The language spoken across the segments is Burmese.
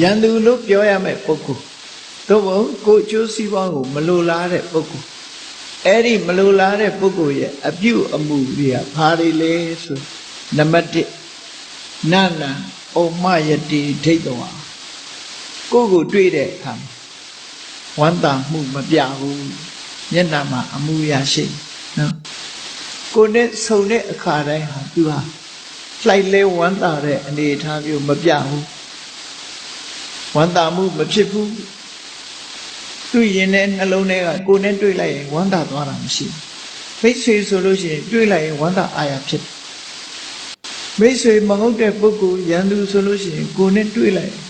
ရန်သူလို့ပြောရမယ့်ပုဂ္ဂိုလ်သို့မဟုတ်ကိုယ်အကျိုးစီးပွားကိုမလိုလားတဲ့ပုဂ္ဂိုလ်အဲ့ဒီမလိုလားတဲ့ပုဂ္ဂိုလ်ရဲ့အပြုအမူတွေကဘာတွေလဲဆိုနံပါတ်1နန္နဩမယတိဒိဋ္ဌဝါကိုယ့်ကိုတွေ့တဲ့အခါမှာဝမ်းသာမှုမပြဘူးမျက်နှာမှာအမူအရာရှိနော်ကိုယ်နဲ့ဆုံတဲ့အခါတိုင်းဟာသူဟာလှိုက်လဲဝမ်းသာတဲ့အနေအထားမျိုးမပြဘူး ဝမ်းသာမှုမဖြစ်ဘူးသူရင်တဲ့နှလုံးထဲကကိုယ်နဲ့တွေ့လိုက်ရင်ဝမ်းသာသွားတာမရှိဘူးမိတ်ဆွေဆိုလို့ရှိရင်တွေ့လိုက်ရင်ဝမ်းသာအာရဖြစ်တယ်မိတ်ဆွေမဟုတ်တဲ့ပုဂ္ဂိုလ်ရန်သူဆိုလို့ရှိရင်ကိုယ်နဲ့တွေ့လိုက်ရင်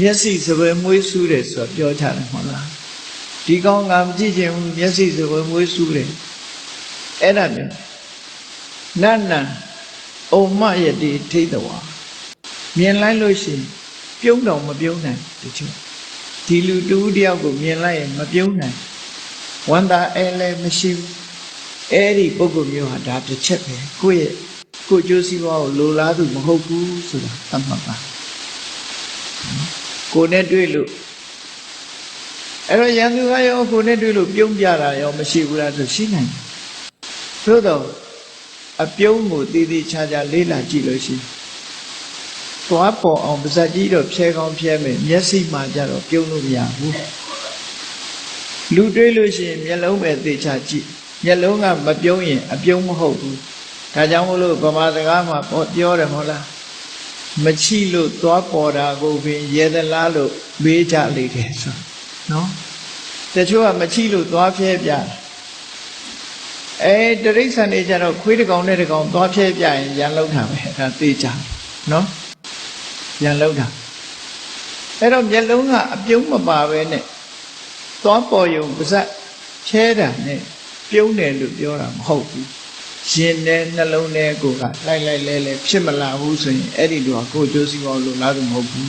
မျက်စိစပယ်မွေးဆူးတယ်ဆိုတော့ပြောကြတယ်မဟုတ်လားဒီကောင်းငါမကြည့်ချင်ဘူးမျက်စိစပယ်မွေးဆူးတယ်အဲ့ဒါမျိုးနတ်နံဩမယတိထိတ်တော်မြင်လိုက်လို့ရှိရင် ပြုံးတော်မပြုံးနိုင်တချို့ဒီလူတူတယောက်ကိုမြင်လိုက်ရင်မပြုံးနိုင်ဝန္တာအဲလည်းမရှိဘူးအဲ့ဒီပုဂ္ဂိုလ်မျိုးဟာဒါတစ်ချက်ပဲကိုယ့်ရဲ့ကိုယ်ကျိုးစီးပွားကိုလိုလားသူမဟုတ်ဘူးဆိုတာသတ်မှတ်ပါကိုယ်နဲ့တွေ့လို့အဲ့တော့ရန်သူကရောကိုယ်နဲ့တွေ့လို့ပြုံးပြတာရောမရှိဘူးလားဆိုရှိနိုင်တယ်သို့တော့အပြုံးကိုတည်တည်ချာချာလေးလာကြည့်လို့ရှိရင် သွားပေါ်အောင်ပါဇက်ကြီးတော့ဖြဲကောင်းဖြဲမယ်မျက်စိမှကြတော့ပြုံးလို့မရဘူးလူတွေးလို့ရှိရင်မျက်လုံးပဲသေချာကြည့်မျက်လုံးကမပြုံးရင်အပြုံးမဟုတ်ဘူးဒါကြောင့်မို့လို့ဗမာစကားမှာပြောတယ်မဟုတ်လားမချိလို့သွားပေါ်တာကိုပင်ရေသလားလို့မေးကြလိမ့်တယ်ဆိုနော်တချို့ကမချိလို့သွားဖြဲပြတယ်အဲတရိษံနေကြတော့ခွေးတစ်ကောင်နဲ့တစ်ကောင်သွားဖြဲပြရင်ရန်လောက်တာပဲဒါသိကြနော် ရန်လောက်တာအဲ့တော့မျက်လုံးကအပြုံးမပါပဲနဲ့သွားပေါ်ယုံပါဇက်ဖြဲတာနဲ့ပြုံးတယ်လို့ပြောတာမဟုတ်ဘူးရှင်နဲ့နှလုံးထဲကိုကလိုက်လိုက်လဲလဲဖြစ်မလာဘူးဆိုရင်အဲ့ဒီတော့ကိုယ်ကျိုးစီးပွားလို့လားသူမဟုတ်ဘူး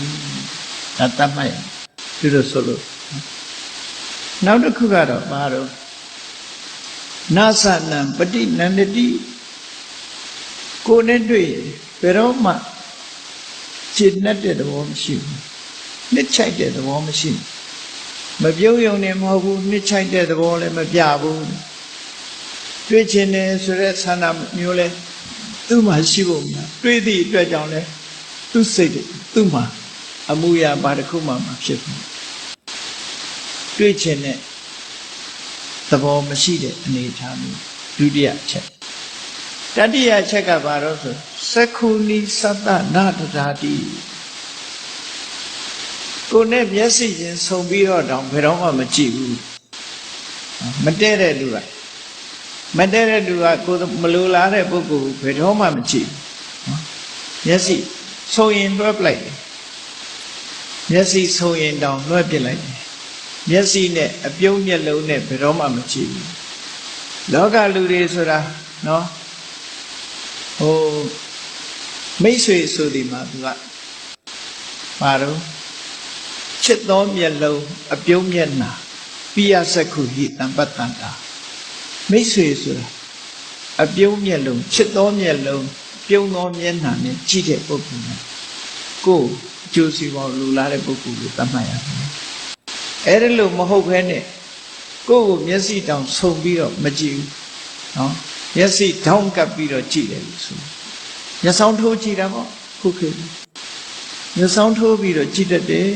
ဒါတတ်မှတ်ရသူတို့ဆိုလို့နောက်တစ်ခုကတော့ဘာတော့နာသနံပฏิနန္ဒတိကိုယ်နဲ့တွေ့ဘယ်တော့မှ ရှင်းတတ်တဲ့သဘောမရှိဘူးနှစ်ချိုက်တဲ့သဘောမရှိဘူးမပြုံးယုံနေမဟုတ်ဘူးနှစ်ချိုက်တဲ့သဘောလည်းမပြဘူးတွေ့ချင်တယ်ဆိုတဲ့ဆန္ဒမျိုးလဲသူ့မှာရှိဖို့မလားတွေ့သည့်အတွက်ကြောင့်လဲသူ့စိတ်သူ့မှာအမှုရာဘာတစ်ခုမှမဖြစ်ဘူးတွေ့ချင်တဲ့သဘောမရှိတဲ့အနေအထားမျိုးဒုတိယအချက် တတိယအချက်ကဘာလို့ဆိုသက္ခုနိသတ္တနာတရာတိကိုယ်နဲ့မျက်စိချင်းဆုံပြီးတော့တောင်ဘယ်တော့မှမကြည့်ဘူးမတည့်တဲ့လူကမတည့်တဲ့လူကကိုယ်မလိုလားတဲ့ပုဂ္ဂိုလ်ဘယ်တော့မှမကြည့်ဘူးမျက်စိဆုံရင်လွှဲပလိုက်တယ်မျက်စိဆုံရင်တောင်လွှဲပစ်လိုက်တယ်မျက်စိနဲ့အပြုံးမျက်လုံးနဲ့ဘယ်တော့မှမကြည့်ဘူးလောကလူတွေဆိုတာနော် ဟိုမိတ်ဆွေဆိုဒီမှာသူကပါတော့ချစ်သောမျက်လုံးအပြုံးမျက်နှာပိယစက္ခုဟိတံပတ္တန္တာမိတ်ဆွေဆိုတာအပြုံးမျက်လုံးချစ်သောမျက်လုံးပြုံးသောမျက်နှာနဲ့ကြည့်တဲ့ပုဂ္ဂိုလ်နဲ့ကိုယ်အကျိုးစီးပွားလူလာတဲ့ပုဂ္ဂိုလ်ကိုသတ်မှတ်ရတယ်အဲ့ဒါလို့မဟုတ်ဘဲနဲ့ကိုယ့်ကိုမျက်စိတောင်ဆုံပြီးတော့မကြည့်ဘူးနော် မျက်စိထောင်းကပ်ပြီးတော့ကြည့်တယ်လို့ဆိုမျက်စောင်းထိုးကြည့်တာပေါ့ခုခေတ်မျက်စောင်းထိုးပြီးတော့ကြည့်တတ်တယ်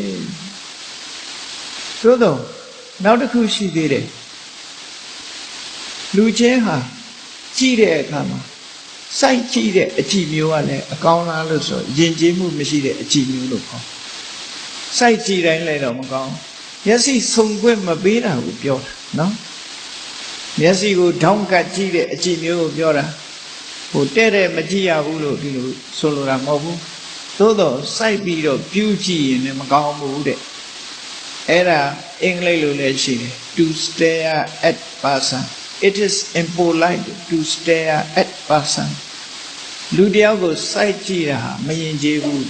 သို့တော့နောက်တစ်ခုရှိသေးတယ်လူချင်းဟာကြည့်တဲ့အခါမှာစိုက်ကြည့်တဲ့အကြည့်မျိုးကလည်းအကောင်းလားလို့ဆိုယဉ်ကျေးမှုမရှိတဲ့အကြည့်မျိုးလို့ခေါ်စိုက်ကြည့်တိုင်းလည်းတော့မကောင်းမျက်စိစုံခွင့်မပေးတာကိုပြောတာနော် မျက်စိကိုထောင်းကပ်ကြည့်တဲ့အကြည့်မျိုးကိုပြောတာဟိုတဲ့တဲ့မကြည့်ရဘူးလို့ဒီလိုဆိုလိုတာမဟုတ်ဘူးသို့တော့စိုက်ပြီးတော့ပြူးကြည့်ရင်လည်းမကောင်းဘူးတဲ့အဲ့ဒါအင်္ဂလိပ်လိုလည်းရှိတယ် to stare at person it is impolite to stare at person လူတယောက်ကိုစိုက်ကြည့်တာဟာမရင်ကျေးဘူး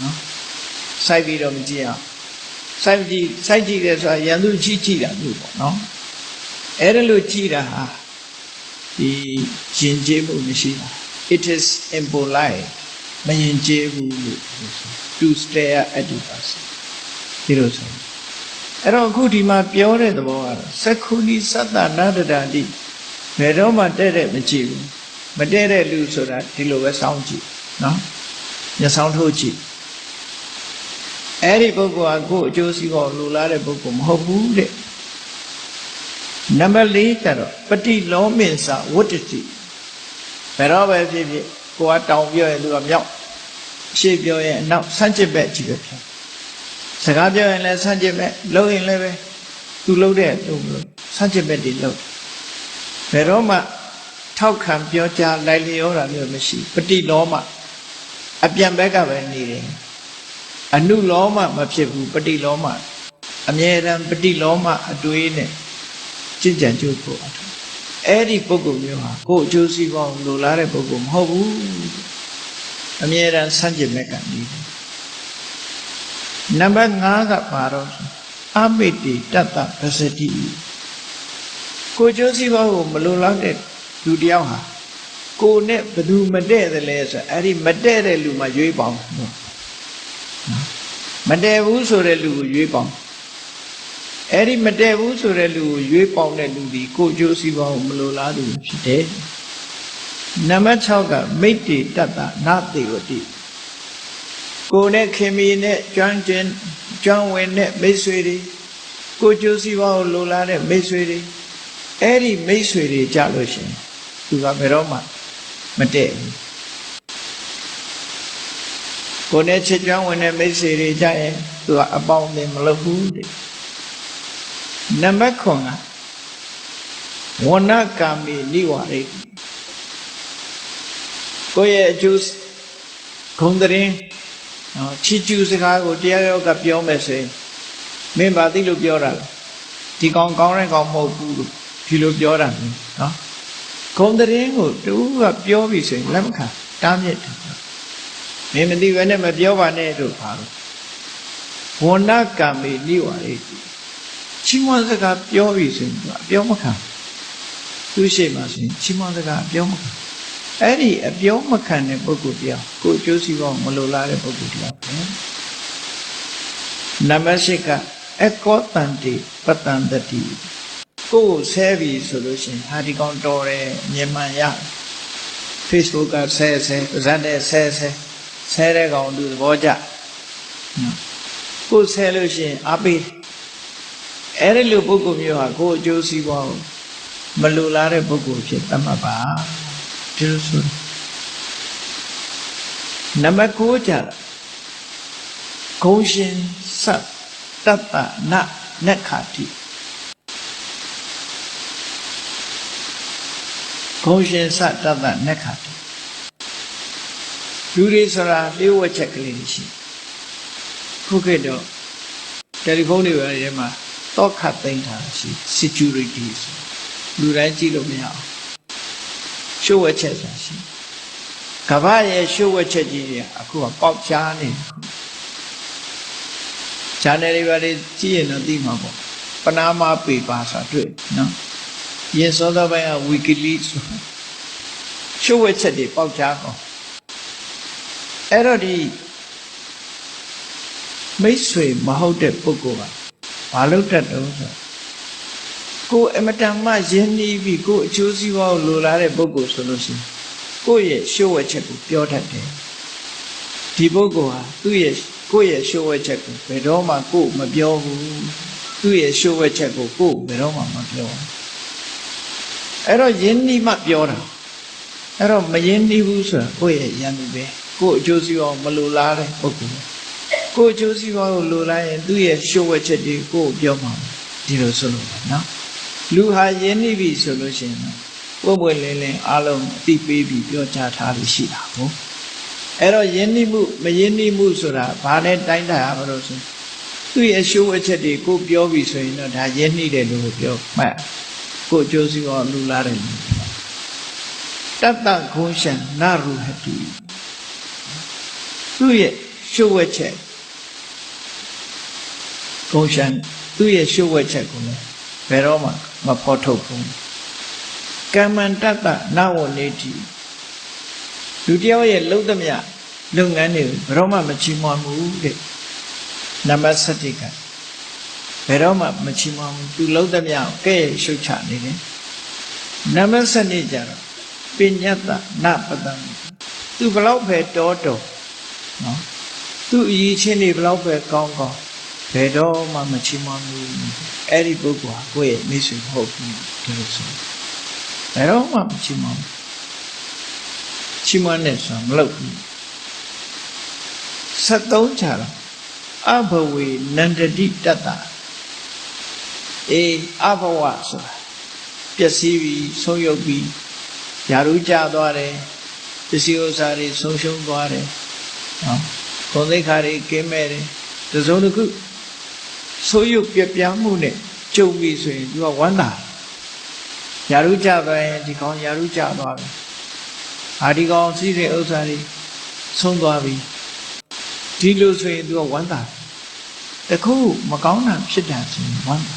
နော်စိုက်ပြီးတော့မကြည့်အောင်စိုက်ကြည့်စိုက်ကြည့်တယ်ဆိုတာရန်သူကြည့်ကြည့်တာမျိုးပေါ့နော် အဲ့ဒါလို့ကြည့်တာဟာဒီယဉ်ကျေးမှုမရှိတာ it is impolite မရင်ကျေးဘူးလို့ဆို to stare at the person ဒီလိုဆိုအဲ့တော့အခုဒီမှာပြောတဲ့သဘောကတော့သက္ခုနိသတ္တနာတတာတိဘယ်တော့မှတဲ့တဲ့မကြည့်ဘူးမတဲ့တဲ့လူဆိုတာဒီလိုပဲစောင့်ကြည့်နော်မျက်စောင်းထိုးကြည့်အဲ့ဒီပုဂ္ဂိုလ်ကကိုယ်အကျိုးစီးပွားလိုလားတဲ့ပုဂ္ဂိုလ်မဟုတ်ဘူးတဲ့ နံပါတ်၄ကျတော့ပฏิလောမင်္စာဝတ္တတိဘယ်တော့ပဲဖြစ်ဖြစ်ကိုကတောင်ပြောရင်သူကမြောက်ရှေ့ပြောရင်အနောက်ဆန့်ကျင်ဘက်ကြည့်ပဲဖြစ်စကားပြောရင်လည်းဆန့်ကျင်ဘက်လှုပ်ရင်လည်းပဲသူလှုပ်တဲ့သူမလို့ဆန့်ကျင်ဘက်တွေလှုပ်ဘယ်တော့မှထောက်ခံပြောကြားလိုက်လျောတာမျိုးမရှိပฏิလောမအပြန်ဘက်ကပဲနေတယ်အနုလောမမဖြစ်ဘူးပฏิလောမအမြဲတမ်းပฏิလောမအတွေးနဲ့ ကြင်ကြံကြိုးဖို့အထူးအဲ့ဒီပုဂ္ဂိုလ်မျိုးဟာကိုယ်အကျိုးစီးပွားလိုလားတဲ့ပုဂ္ဂိုလ်မဟုတ်ဘူးအမြဲတမ်းဆန့်ကျင်ဘက်ကနေတယ်နံပါတ်5ကပါတော့အမိတိတတ္တပစတိကိုယ်အကျိုးစီးပွားကိုမလိုလားတဲ့လူတစ်ယောက်ဟာကိုယ်နဲ့ဘယ်သူမတည့်တယ်လဲဆိုအဲ့ဒီမတည့်တဲ့လူမှရွေးပေါင်းနော်မတည့်ဘူးဆိုတဲ့လူကိုရွေးပေါင်း အဲ့ဒီမတည့်ဘူးဆိုတဲ့လူကိုရွေးပေါင်းတဲ့လူဒီကိုယ်အကျိုးစီးပွားကိုမလိုလားသူဖြစ်တယ်နံပါတ်6ကမိတ်တိတတ္တနာတိဝတိကိုယ်နဲ့ခင်မီနဲ့ကျွမ်းကျင်ကျွမ်းဝင်တဲ့မိတ်ဆွေတွေကိုယ်အကျိုးစီးပွားကိုလိုလားတဲ့မိတ်ဆွေတွေအဲ့ဒီမိတ်ဆွေတွေကြလို့ရှိရင်သူကဘယ်တော့မှမတည့်ဘူးကိုယ်နဲ့ချစ်ကျွမ်းဝင်တဲ့မိတ်ဆွေတွေကြရင်သူကအပေါင်းအသင်းမလုပ်ဘူးတဲ့ နံပါတ်9ကဝဏကာမိနိဝရိကိုယ့်ရဲ့အကျိုးဂုံတရင်နော်ချီကျူးစကားကိုတရားရောကပြောမယ်ဆိုရင်မင်းဘာသိလို့ပြောတာလဲဒီကောင်ကောင်းတဲ့ကောင်မဟုတ်ဘူးလို့ဒီလိုပြောတာမျိုးနော်ဂုံတရင်ကိုတူကပြောပြီဆိုရင်လက်မခံတားမြစ်တယ်မင်းမသိဘဲနဲ့မပြောပါနဲ့တို့ပါလို့ဝဏကံမေနိဝရိ ချီးမွမ်းစကားပြောပြီဆိုရင်သူအပြောမခံသူရှိမှဆိုရင်ချီးမွမ်းစကားအပြောမခံအဲ့ဒီအပြောမခံတဲ့ပုဂ္ဂိုလ်တရားကိုအကျိုးစီးပွားမလိုလားတဲ့ပုဂ္ဂိုလ်တရားပဲနံပါတ်၈ကအကောတန်တိပတန်တတိကိုယ်ဆဲပြီဆိုလို့ရှိရင်ဟာဒီကောင်တော်တယ်မြင်မှန်ရ Facebook ကဆဲဆဲဇတ်တဲ့ဆဲဆဲဆဲတဲ့ကောင်သူသဘောကျနော်ကိုယ်ဆဲလို့ရှိရင်အားပေး အဲ့ဒီလိုပုဂ္ဂိုလ်မျိုးဟာကိုယ်အကျိုးစီးပွားကိုမလိုလားတဲ့ပုဂ္ဂိုလ်ဖြစ်သတ်မှတ်ပါဒီလိုဆိုနံပါတ်9ကြတာဂုံရှင်စတ်တတ္တနနက္ခတိဂုံရှင်စတတ္တနက္ခတိလူတွေဆိုတာလျှို့ဝှက်ချက်ကလေးတွေရှိခုခေတ်တော့တယ်လီဖုန်းတွေပါထဲမှာ တော့ခတ်သိမ်းထားရှိ security ဆိုလူတိုင်းကြည့်လို့မရအောင်လျှို့ဝှက်ချက်ဆိုတာရှိကမ္ဘာရဲ့လျှို့ဝှက်ချက်ကြီးတွေအခုကပေါက်ချားနေတယ် channel တွေပါလေကြည့်ရင်တော့သိမှာပေါ့ပနာမပေပါဆိုတာတွေ့နော်ရင်စောသောပိုင်းက wikileaks ရှုပ်ဝဲချက်တွေပေါက်ကြားကောအဲ့တော့ဒီမိတ်ဆွေမဟုတ်တဲ့ပုဂ္ဂိုလ်က ဘာလုပ်တတ်တုံးဆိုကိုယ်အမတန်မှယဉ်နီးပြီးကိုယ်အကျိုးစီးပွားကိုလိုလားတဲ့ပုဂ္ဂိုလ်ဆိုလို့ရှိရင်ကိုယ့်ရဲ့ရှုပ်ဝဲချက်ကိုပြောတတ်တယ်ဒီပုဂ္ဂိုလ်ဟာသူ့ရဲ့ကိုယ့်ရဲ့ရှုပ်ဝဲချက်ကိုဘယ်တော့မှကိုယ်မပြောဘူးသူ့ရဲ့ရှုပ်ဝဲချက်ကိုကိုယ်ဘယ်တော့မှမပြောဘူးအဲ့တော့ယဉ်နီးမှပြောတာအဲ့တော့မယဉ်နီးဘူးဆိုတာကိုယ့်ရဲ့ယံသူပဲကိုယ့်အကျိုးစီးပွားမလိုလားတဲ့ပုဂ္ဂိုလ် ကိုယ့်အကျိုးစီးပွားကိုလိုလားရင်သူ့ရဲ့ရှုပ်ဝဲချက်တွေကိုယ့်ကိုပြောမှာဒီလိုဆိုလို့ပါနော်လူဟာယဉ်နီးပြီဆိုလို့ရှိရင်ပုပ်ပွေလင်းလင်းအားလုံးအတိပေးပြီးပြောချထားလို့ရှိတာဟုတ်အဲ့တော့ယဉ်နိမှုမယဉ်နိမှုဆိုတာဘာနဲ့တိုင်းတာရမလို့ဆိုသူ့ရဲ့ရှုပ်အချက်တွေကိုပြောပြီဆိုရင်တော့ဒါယဉ်နိတယ်လို့ပြောမှတ်ကိုကြိုးစီောလူလာတယ်လို့တတ္တခုံးရှံနာရုဟတိသူ့ရဲ့ရှုပ်ဝက်ချက် ခုံးရှံသူ့ရဲ့ရှုပ်ဝက်ချက်ကိုလည်းဘယ်တော့မှမဖော်ထုတ်ဘူးကမ္မန္တတ္တနဝနေတိလူတယောက်ရဲ့လှုပ်သမျှလုပ်ငန်းတွေဘယ်တော့မှမချီးမွမ်းဘူးတဲ့နံပါတ်7ကဘယ်တော့မှမချီးမွမ်းဘူးသူလုံးသမျှကိုကဲ့ရဲ့ရှုတ်ချနေတယ်နံပါတ်7ကျတော့ပညတ္တနပတံသူဘလောက်ပဲတောတော်နော်သူအရေးချင်းတွေဘလောက်ပဲကောင်းကောင်း ဘယ်တော့မှမချီးမွမ်းဘူးအဲ့ဒီပုဂ္ဂိုလ်ဟာကိုယ့်ရဲ့မိတ်ဆွေမဟုတ်ဘူးဒီလိုဆိုဘယ်တော့မှမချီးမွမ်းဘူးချီးမွမ်းတဲ့ဆိုတာမလုပ်ဘူး73ချာတော့အဘဝေနန္တတိတတ္တအေးအဘဝဆိုတာပျက်စီးပြီးဆုံးယုတ်ပြီးယာရုကြသွားတယ်ပစ္စည်းဥစ္စာတွေဆုံးရှုံးသွားတယ်နော်ဂုဏ်သိက္ခာတွေကင်းမဲ့တယ်တစုံတစ်ခု ဆိုးရုပ်ပြပြမှုနဲ့ကြုံပြီဆိုရင်သူကဝမ်းသာတယ်ယာရုကြသွားရင်ဒီကောင်ယာရုကြသွားပြီအာဒီကောင်စီးတဲ့ဥစ္စာတွေဆုံးသွားပြီဒီလိုဆိုရင်သူကဝမ်းသာတယ်တခုမကောင်းတာဖြစ်တာဆိုရင်ဝမ်းသာ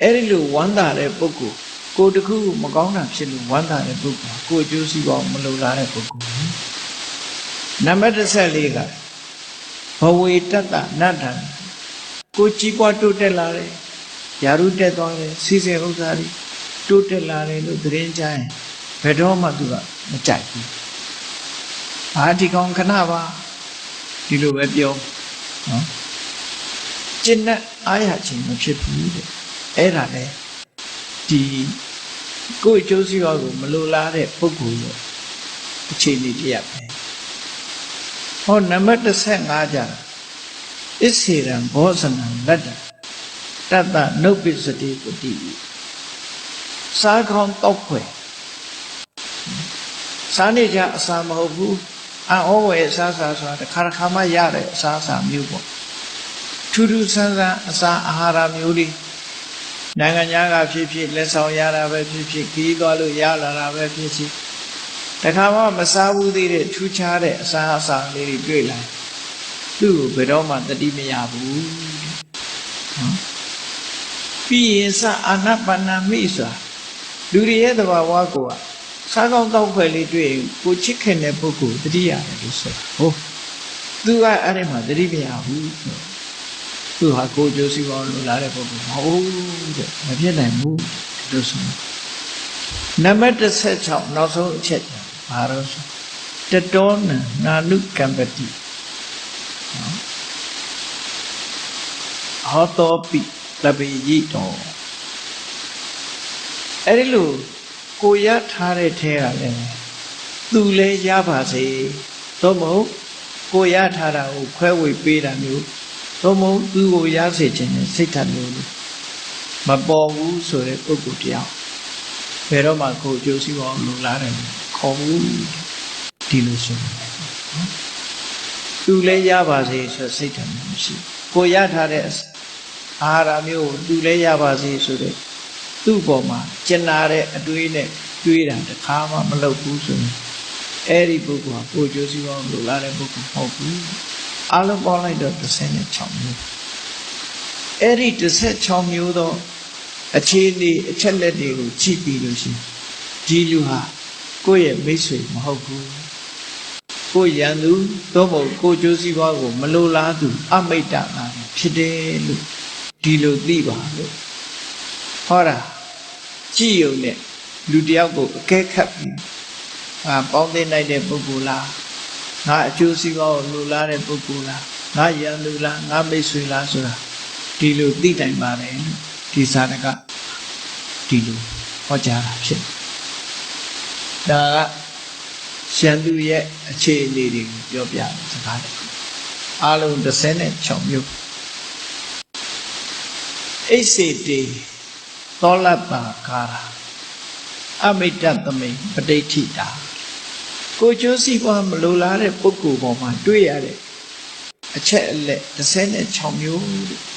အဲ့ဒီလိုဝမ်းသာတဲ့ပုဂ္ဂိုလ်ကိုယ်တခုမကောင်းတာဖြစ်လို့ဝမ်းသာတဲ့ပုဂ္ဂိုလ်ကိုယ်အကျိုးစီးပွားမလိုလားတဲ့ပုဂ္ဂိုလ်နံပါတ်14ကဘဝေတတ္တနတ္ထံ ကိုယ်ကြီးပွားတိုးတက်လာတယ်ယာရုတက်သွားတယ်စီစဉ်ဥစ္စာတွေတိုးတက်လာတယ်လို့သတင်းကြရင်ဘယ်တော့မှသူကမကြိုက်ဘူးအာဒီကောင်ခဏပါဒီလိုပဲပြောနော်ကျင့်တဲ့အားရခြင်းမဖြစ်ဘူးတဲ့အဲ့ဒါလေဒီကိုယ့်အကျိုးစီးပွားကိုမလိုလားတဲ့ပုဂ္ဂိုလ်ရဲ့အခြေအနေတရားပဲဟောနံပါတ်15ကျတော့ အစ္ဆေရံဘောဇနံလတ္တတတ္တနုပ္ပစ္စတိပတိစားကောင်းတောက်ခွေစားနေကြအစာမဟုတ်ဘူးအံ့ဩဝယ်အစားအစာဆိုတာတစ်ခါတစ်ခါမှရတဲ့အစားအစာမျိုးပေါ့ထူးထူးဆန်းဆန်းအစာအာဟာရမျိုးတွေနိုင်ငံခြားကဖြစ်ဖြစ်လက်ဆောင်ရတာပဲဖြစ်ဖြစ်ခီးသွားလို့ရလာတာပဲဖြစ်ဖြစ်တခါမှမစားဘူးသေးတဲ့ထူးခြားတဲ့အစာအစာလေးတွေတွေ့လာ သူ့ကိုဘယ်တော့မှတတိမရဘူးနော်ပြီးရင်စအာနပဏမိဆိုတာလူတွေရဲ့သဘာဝကိုကစားကောင်းတောက်ခွဲလေးတွေ့ရင်ကိုချစ်ခင်တဲ့ပုဂ္ဂိုလ်တတိရတယ်လို့ဆိုတာဟုတ်သူကအဲ့ဒီမှာတတိမရဘူးဆိုသူဟာကိုကြိုးစီပေါင်းလိုလားတဲ့ပုဂ္ဂိုလ်မဟုတ်တဲ့မဖြစ်နိုင်ဘူးလို့ဆိုနံပါတ်16နောက်ဆုံးအချက်ဘာလို့ဆိုတတောနနာနုကံပတိ ဟောတောပိလပိယိတောအဲ့ဒီလိုကိုရထားတဲ့ထဲကလည်းသူလည်းရပါစေသို့မဟုတ်ကိုရထားတာကိုခွဲဝေပေးတာမျိုးသို့မဟုတ်သူ့ကိုရစေခြင်းနဲ့စိတ်ဓာတ်မျိုးမပေါ်ဘူးဆိုတဲ့ပုဂ္ဂိုလ်တရားဘယ်တော့မှကိုအကျိုးစီးပွားလိုလားတယ်ခေါ်ဘူးဒီလိုဆိုနော်သူလည်းရပါစေဆိုစိတ်ဓာတ်မျိုးမရှိကိုရထားတဲ့ အာဟာရမျိုးကိုသူလည်းရပါစေဆိုတဲ့သူ့ပေါ်မှာကျင်နာတဲ့အတွေးနဲ့တွေးတာတခါမှမလုပ်ဘူးဆိုရင်အဲ့ဒီပုဂ္ဂိုလ်ဟာကိုကျိုးစီးပွားလိုလားတဲ့ပုဂ္ဂိုလ်မဟုတ်ဘူးအလုံးပေါင်းလိုက်တော့36မျိုးအဲ့ဒီ16မျိုးသောအခြေအနေအချက်လက်တွေကိုကြည့်ပြီးလို့ရှိရင်ဒီလူဟာကိုယ့်ရဲ့မိတ်ဆွေမဟုတ်ဘူးကိုယ်ရန်သူသို့မဟုတ်ကိုကျိုးစီးပွားကိုမလိုလားသူအမိတ်တာတာဖြစ်တယ်လို့ ဒီလိုသိပါလို့ဟောတာကြည့်ုံနဲ့လူတယောက်ကိုအကဲခတ်ပြီးအာပေါင်းသိနိုင်တဲ့ပုဂ္ဂိုလ်လားငါအကျိုးစီးပွားကိုလိုလားတဲ့ပုဂ္ဂိုလ်လားငါရန်သူလားငါမိတ်ဆွေလားဆိုတာဒီလိုသိနိုင်ပါတယ်ဒီစာတကဒီလိုဟောကြားတာဖြစ်ဒါကရှန်သူရဲ့အခြေအနေတွေကိုပြောပြတဲ့စကားတွေအားလုံး36မျိုး အိစေတေသောလပ္ပါကာရာအမိတ္တသမိန်ပဋိဋ္ဌိတာကိုကျိုးစီပွားမလိုလားတဲ့ပုဂ္ဂိုလ်ပေါ်မှာတွေ့ရတဲ့အချက်အလက်36မျိုး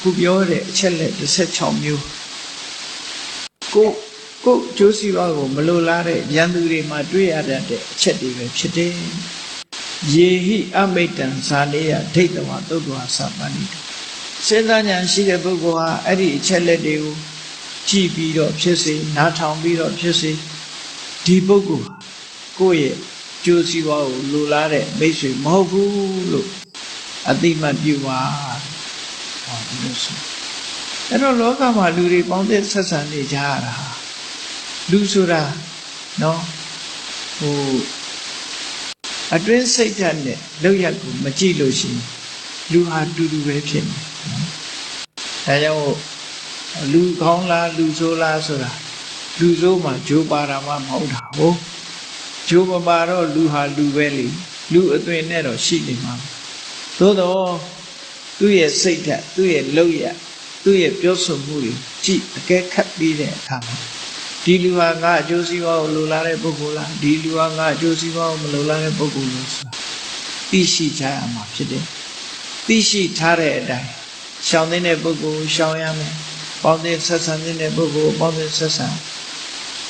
ခုပြောတဲ့အချက်လက်16မျိုးကိုကိုကျိုးစီပွားကိုမလိုလားတဲ့ရန်သူတွေမှာတွေ့ရတဲ့အချက်တွေပဲဖြစ်တယ်ယေဟိအမိတ္တံဇာနေယဒိဋ္ဌဝသုတ္တဝါသပ္ပန္နိ စဉ်းစားဉာဏ်ရှိတဲ့ပုဂ္ဂိုလ်ဟာအဲ့ဒီအချက်လက်တွေကိုကြည့်ပြီးတော့ဖြစ်စေနားထောင်ပြီးတော့ဖြစ်စေဒီပုဂ္ဂိုလ်ဟာကိုယ့်ရဲ့ကျိုးစီးပွားကိုလိုလားတဲ့မိတ်ဆွေမဟုတ်ဘူးလို့အတိမတ်ပြုပါဟောဒီလိုဆိုအဲ့တော့လောကမှာလူတွေပေါင်းတဲ့ဆက်ဆံနေကြရတာလူဆိုတာနော်ဟိုအတွင်းစိတ်ဓာတ်နဲ့လောက်ရကိုမကြည့်လို့ရှိရင်လူဟာတူတူပဲဖြစ်နေနော် ဒါကြောင့်လူကောင်းလားလူဆိုးလားဆိုတာလူဆိုးမှာဂျိုးပါတာမှမဟုတ်တာဟုတ်ဂျိုးမပါတော့လူဟာလူပဲလေလူအသွင်နဲ့တော့ရှိနေမှာသို့တော့သူ့ရဲ့စိတ်ဓာတ်သူ့ရဲ့လောက်ရသူ့ရဲ့ပြောဆိုမှုတွေကြည့်အကဲခတ်ပြီးတဲ့အခါမှာဒီလူဟာငါအကျိုးစီးပွားကိုလိုလားတဲ့ပုဂ္ဂိုလ်လားဒီလူဟာငါအကျိုးစီးပွားကိုမလိုလားတဲ့ပုဂ္ဂိုလ်လို့ဆိုတာသိရှိကြရမှာဖြစ်တယ်သိရှိထားတဲ့အတိုင်း ရှောင်တဲ့ပုဂ္ဂိုလ်ရှောင်ရမယ်ပေါင်းတဲ့ဆက်ဆံတဲ့ပုဂ္ဂိုလ်ပေါင်းတဲ့ဆက်ဆံ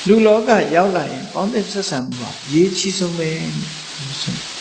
လူလောကရောက်လာရင်ပေါင်းတဲ့ဆက်ဆံမှုကအရေးကြီးဆုံးပဲလို့ဆို